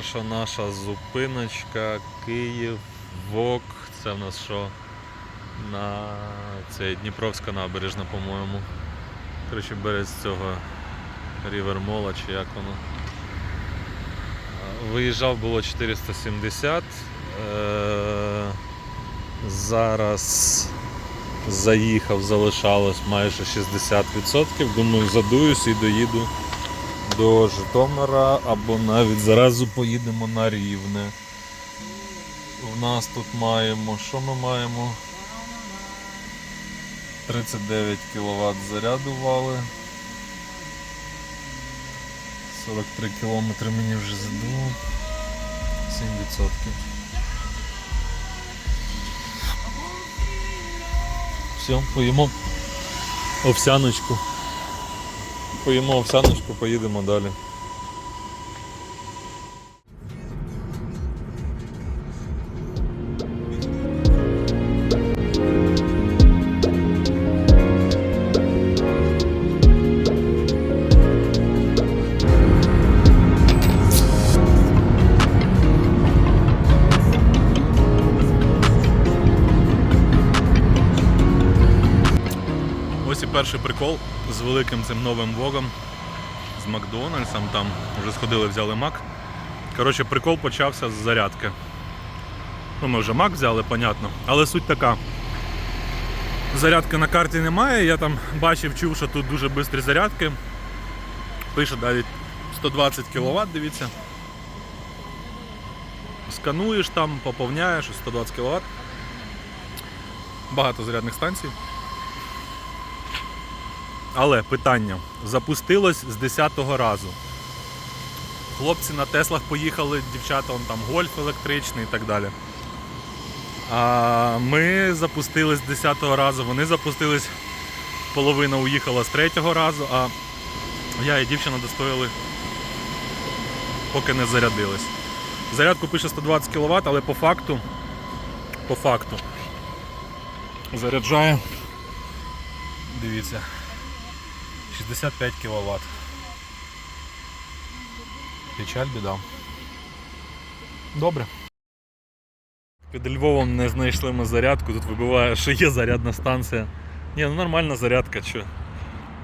перша наша зупиночка Київ, ВОК. Це в нас що? На це Дніпровська набережна, по-моєму. Коротше, берег цього Рівермола чи як воно. Виїжджав було 470. Е- зараз заїхав, залишалось майже 60%. Думаю, задуюсь і доїду до Житомира або навіть зразу поїдемо на Рівне. У нас тут маємо, що ми маємо? 39 кВт заряду вали. 43 км мені вже задуло. 7%. Все, поїмо овсяночку. Поїмо овсяночку, поїдемо далі. Ось і перший прикол з великим цим новим вогом з Макдональдсом. Там вже сходили, взяли Мак. Коротше, прикол почався з зарядки. Ну, ми вже Мак взяли, понятно. Але суть така. Зарядки на карті немає, я там бачив, чув, що тут дуже швидкі зарядки. Пише навіть 120 кВт, дивіться. Скануєш там, поповняєш 120 кВт. Багато зарядних станцій. Але питання запустилось з 10-го разу. Хлопці на Теслах поїхали, дівчата он там гольф електричний і так далі. А ми запустились з 10-го разу, вони запустились, половина уїхала з 3-го разу, а я і дівчина достояли, поки не зарядились. Зарядку пише 120 кВт, але по факту, по факту, заряджає. Дивіться. 65 кВт. Печаль біда. Добре. Під Львовом не знайшли ми зарядку, тут вибиває, що є зарядна станція. Ні, ну нормальна зарядка, що.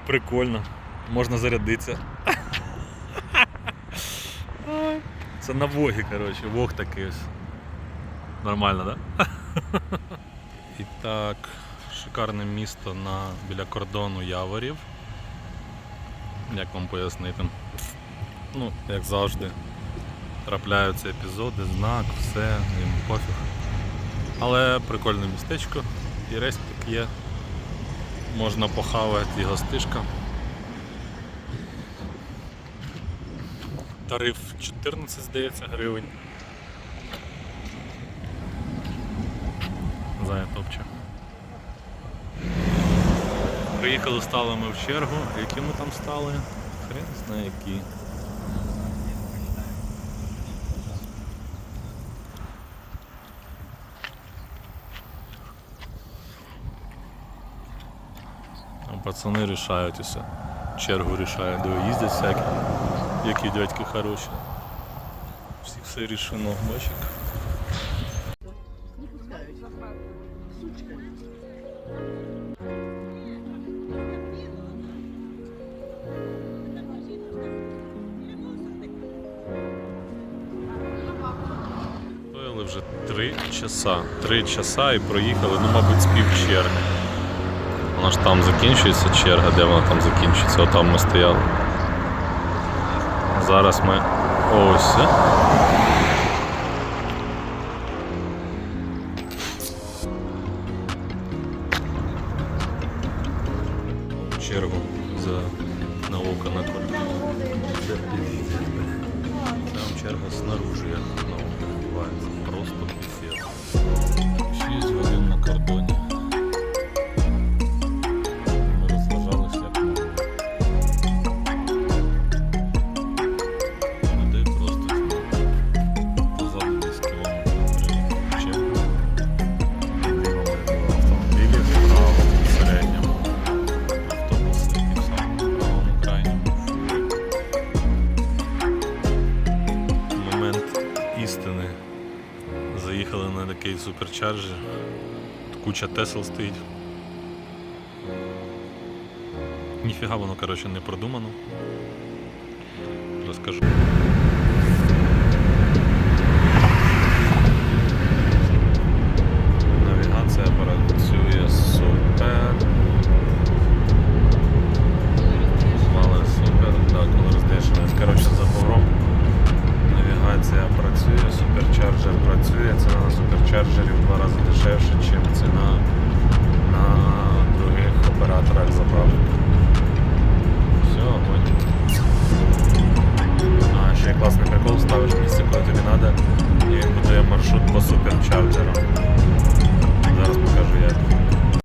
Прикольно. Можна зарядитися. Це на Вогі, коротше, Вог такий ось. Нормально, так? Да? І так, шикарне місто на, біля кордону Яворів. Як вам пояснити? Ну, як завжди, трапляються епізоди, знак, все, їм пофіг. Але прикольне містечко, і респік є. Можна похавати і гостишка. Тариф 14, здається, гривень. За топче. Приїхали, стали ми в чергу. Які ми там стали? Хрен знає які. Пацани рішають усе. Чергу рішають, диви, їздять всякі, які дядьки хороші. Всіх все рішено, бачиш? Три часа. Три часа і проїхали, ну, мабуть, з пів черги. Вона ж там закінчується черга, де вона там закінчується, отам ми стояли. Зараз ми ось. Чергу за наука на колі. Черга снаружи, як наука відбувається. Просто після. чарджі. Тут куча тесел стоїть. Ніфіга воно коротше, не продумано. Розкажу. super musiałem zero.